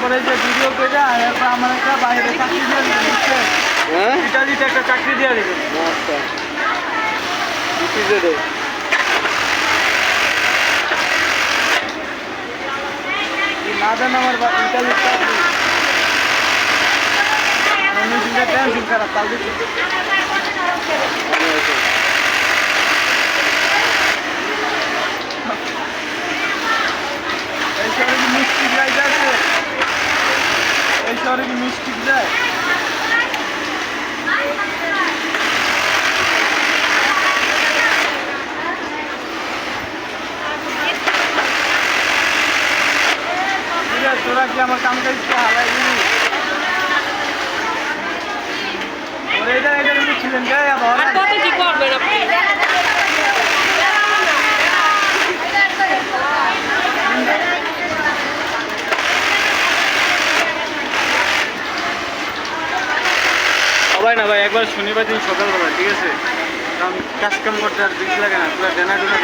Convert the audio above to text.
তোর এই যে ভিডিও করে এরপর আমার একটা বাইরে চাকরি দিয়ে দিবে বুঝছেন হ্যাঁ? ইটালিতে একটা চাকরি দিয়ে দিবে। আচ্ছা। ইপিজেডে না দেন আমার চাকরি আমি খারাপ কাল দিচ্ছি এই শহরে কি মিষ্টি যায় যাচ্ছে শহরে কি মিষ্টি যায় তোরা কি আমার কাম কাজকে হালাই দিবি? ওরা ছিলেন গায়ে আবার আর কত কি করবেন আপনি সবাই না ভাই, একবার শনিবার দিন সকালবেলা, ঠিক আছে? কাজ কাম করতে আর দিক লাগে না, পুরো ডেনা ডুনা